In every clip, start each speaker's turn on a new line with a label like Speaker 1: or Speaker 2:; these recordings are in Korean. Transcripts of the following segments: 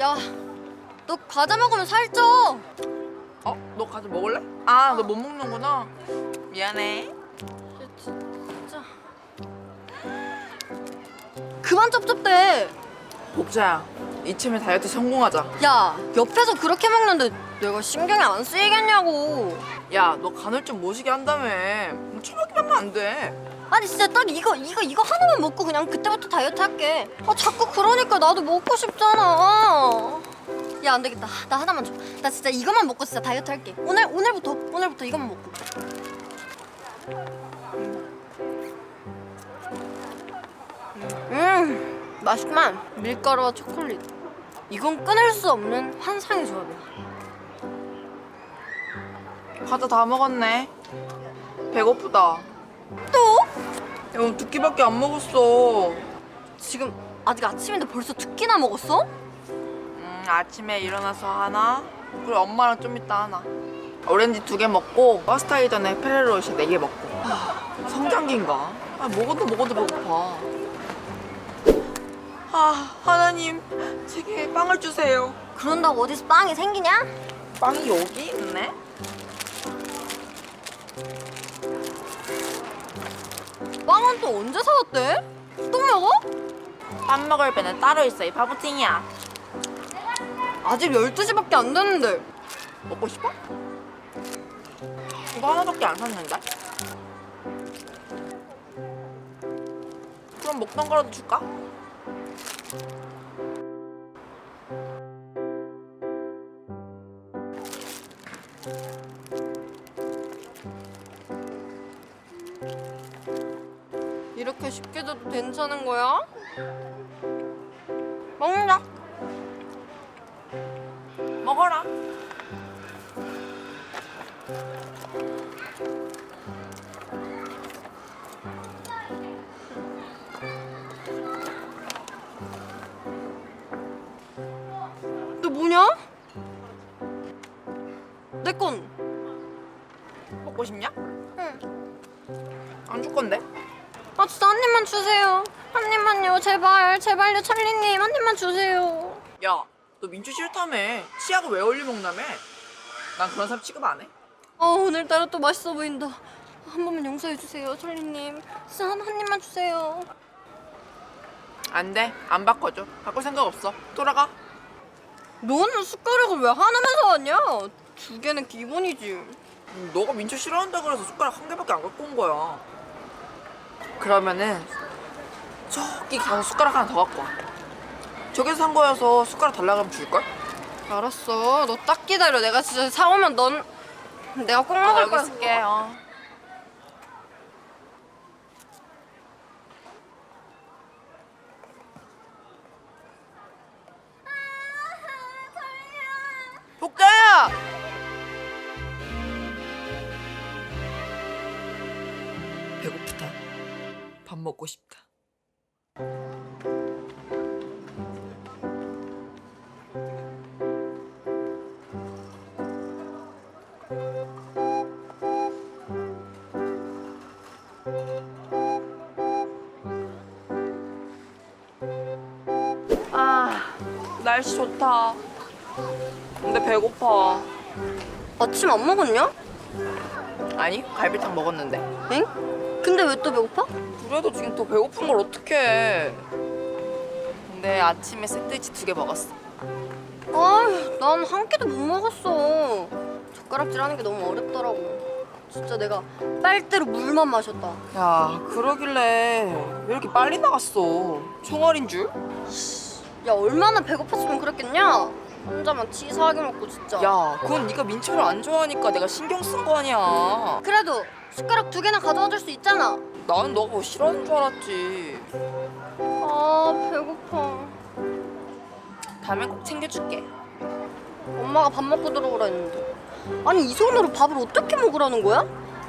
Speaker 1: 야, 너 과자 먹으면 살쪄.
Speaker 2: 어? 너 과자 먹을래? 아, 너 못 먹는구나. 미안해.
Speaker 1: 진짜. 그만 쩝쩝대.
Speaker 2: 복자야, 이참에 다이어트 성공하자.
Speaker 1: 야, 옆에서 그렇게 먹는데 내가 신경이 안 쓰이겠냐고.
Speaker 2: 야, 너 간을 좀 모시게 한다며. 뭐 처먹기만 하면 안 돼.
Speaker 1: 아니 진짜 딱 이거 이거 이거 하나만 먹고 그냥 그때부터 다이어트 할게. 아 자꾸 그러니까 나도 먹고 싶잖아. 야 안 되겠다. 나 하나만 줘. 나 진짜 이것만 먹고 진짜 다이어트 할게. 오늘 오늘부터 오늘부터 이것만 먹고. 음 맛있구만. 밀가루와 초콜릿. 이건 끊을 수 없는 환상의 조합이야.
Speaker 2: 과자 다 먹었네. 배고프다.
Speaker 1: 또?
Speaker 2: 야, 오늘 두 끼밖에 안 먹었어.
Speaker 1: 지금 아직 아침인데 벌써 두 끼나 먹었어?
Speaker 2: 음, 아침에 일어나서 하나, 그리고 엄마랑 좀 이따 하나. 오렌지 두 개 먹고 버스 타기 전에 페레로시 네 개 먹고. 아, 성장기인가? 아, 먹어도 먹어도 배고파. 아, 하나님, 제게 빵을 주세요.
Speaker 1: 그런다고 어디서 빵이 생기냐?
Speaker 2: 빵이 여기 있네?
Speaker 1: 빵은 또 언제 사왔대? 또 먹어?
Speaker 2: 빵 먹을 배는 따로 있어, 이 바보팅이야.
Speaker 1: 아직 12시밖에 안 됐는데
Speaker 2: 먹고 싶어? 이거 하나밖에 안 샀는데? 그럼 먹던 거라도 줄까?
Speaker 1: 괜찮은 거야? 먹는다
Speaker 2: 먹어라.
Speaker 1: 너 뭐냐? 내 건.
Speaker 2: 먹고 싶냐?
Speaker 1: 응.
Speaker 2: 안 줄 건데?
Speaker 1: 아 진짜 한 입만 주세요. 한 입만요. 제발 제발요 찰리님 한 입만 주세요.
Speaker 2: 야, 너 민초 싫다며. 치약을 왜 얼리 먹나며? 난 그런 사람 취급 안 해.
Speaker 1: 아 오늘따라 또 맛있어 보인다. 한 번만 용서해 주세요 찰리님. 진짜 한, 한 입만 주세요.
Speaker 2: 안 돼. 안 바꿔줘. 바꿀 생각 없어. 돌아가.
Speaker 1: 너는 숟가락을 왜 하나만 사왔냐? 두 개는 기본이지.
Speaker 2: 음, 너가 민초 싫어한다 그래서 숟가락 한 개밖에 안 갖고 온 거야. 그러면은 저기 가서 숟가락 하나 더 갖고 와. 저기서 산 거여서 숟가락 달라 그러면 줄걸?
Speaker 1: 알았어. 너 딱 기다려. 내가 진짜 사오면 넌 내가 꼭 먹을
Speaker 2: 여기
Speaker 1: 거야.
Speaker 2: 있을게. 어. 먹고 싶다. 아, 날씨 좋다. 근데 배고파.
Speaker 1: 아침 안 먹었냐?
Speaker 2: 아니, 갈비탕 먹었는데.
Speaker 1: 엥? 근데 왜 또 배고파?
Speaker 2: 그래도 지금 더 배고픈 걸 어떡해. 근데 아침에 샌드위치 두 개 먹었어.
Speaker 1: 아휴, 난 한 끼도 못 먹었어. 젓가락질 하는 게 너무 어렵더라고. 진짜 내가 빨대로 물만 마셨다.
Speaker 2: 야, 그러길래 왜 이렇게 빨리 나갔어? 총알인 줄?
Speaker 1: 야, 얼마나 배고팠으면 그랬겠냐? 혼자만 치사하게 먹고 진짜.
Speaker 2: 야, 그건 네가 민초를 안 좋아하니까 내가 신경 쓴 거 아니야.
Speaker 1: 그래도 숟가락 두 개나 가져와 줄 수 있잖아.
Speaker 2: 나는 너가 뭐 싫어하는 줄 알았지.
Speaker 1: 아, 배고파.
Speaker 2: 다음엔 꼭 챙겨줄게.
Speaker 1: 엄마가 밥 먹고 들어오라 했는데. 아니, 이 손으로 밥을 어떻게 먹으라는 거야?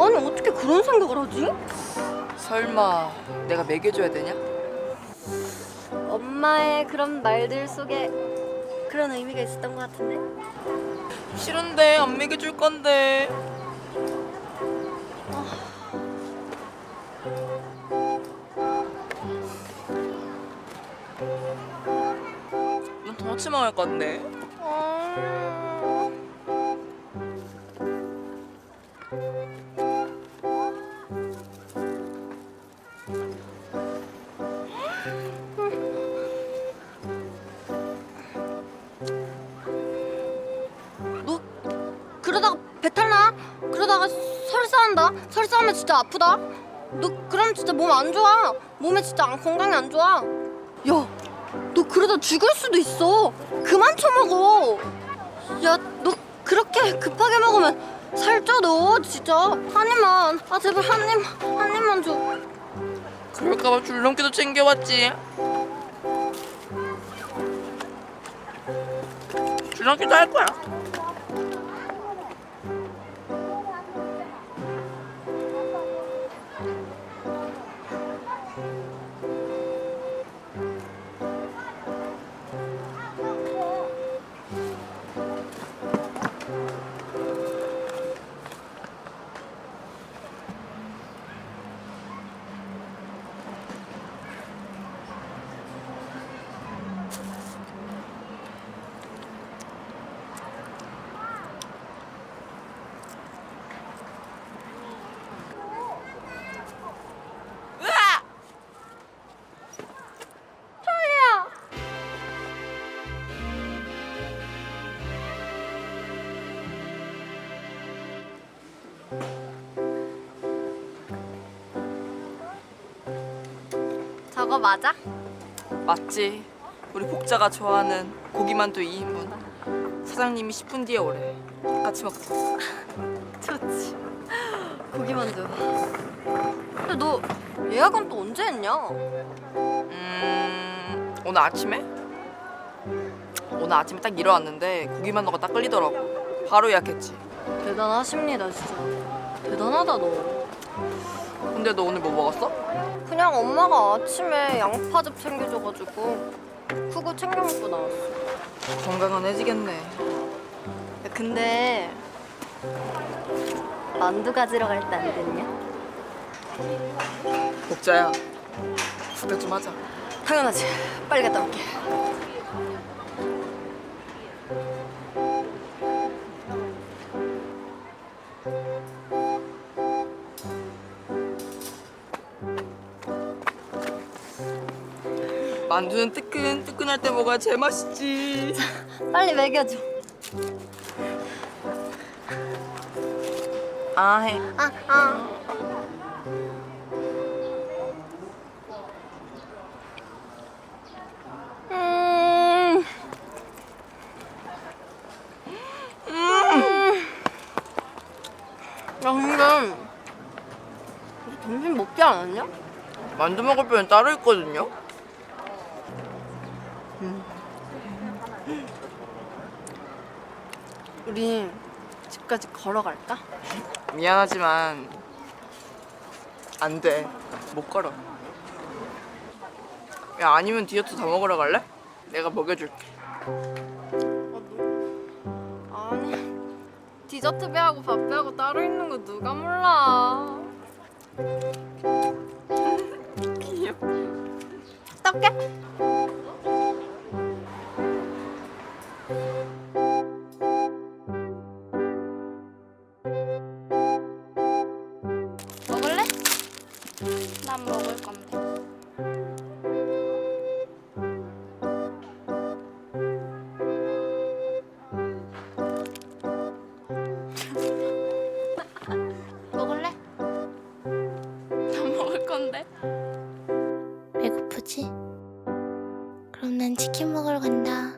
Speaker 1: 아니, 어떻게 그런 생각을 하지?
Speaker 2: 설마 내가 먹여줘야 되냐?
Speaker 1: 엄마의 그런 말들 속에 그런 의미가 있었던 것 같은데.
Speaker 2: 싫은데 안 먹여줄 건데. 것 같네.
Speaker 1: 어... 너 그러다가 배탈 나? 그러다가 설사한다? 설사하면 진짜 아프다? 너 그럼 진짜 몸 안 좋아. 몸에 진짜 안- 건강에 안 좋아. 야, 너 그러다 죽을 수도 있어. 그만 처먹어. 야, 너 그렇게 급하게 먹으면 살쪄 너 진짜. 한 입만. 아 제발 한 입, 한 입만 줘.
Speaker 2: 그럴까봐 줄넘기도 챙겨왔지. 줄넘기도 할 거야.
Speaker 1: 저거 맞아?
Speaker 2: 맞지. 우리 복자가 좋아하는 고기만두 2인분. 사장님이 10분 뒤에 오래. 같이 먹자.
Speaker 1: 좋지. 고기만두. 근데 너 예약은 또 언제 했냐?
Speaker 2: 음, 오늘 아침에? 오늘 아침에 딱 일어났는데 고기만두가 딱 끌리더라고. 바로 예약했지.
Speaker 1: 대단하십니다 진짜. 대단하다 너.
Speaker 2: 근데 너 오늘 뭐 먹었어?
Speaker 1: 그냥 엄마가 아침에 양파즙 챙겨줘가지고 그거 챙겨 먹고 나왔어.
Speaker 2: 건강은 해지겠네.
Speaker 1: 야, 근데 만두 가지러 갈 때 안 됐냐?
Speaker 2: 복자야. 부대 좀 하자.
Speaker 1: 당연하지. 빨리 갔다 올게.
Speaker 2: 만두는 뜨끈뜨끈할 때 먹어야 제맛이지.
Speaker 1: 빨리 먹여줘.
Speaker 2: 아 해.
Speaker 1: 아, 아. 음. 음. 야, 근데 점심 먹지 않았냐?
Speaker 2: 만두 먹을 병은 따로 있거든요.
Speaker 1: 우리 집까지 걸어갈까?
Speaker 2: 미안하지만 안 돼. 못 걸어. 야 아니면 디저트 다 먹으러 갈래? 내가 먹여줄게.
Speaker 1: 아니 디저트 배하고 밥 배하고 따로 있는 거 누가 몰라
Speaker 2: 귀여워.
Speaker 1: 떡게
Speaker 3: 난 먹을 건데. 먹을래? 난 먹을 건데.
Speaker 4: 배고프지? 그럼 난 치킨 먹으러 간다.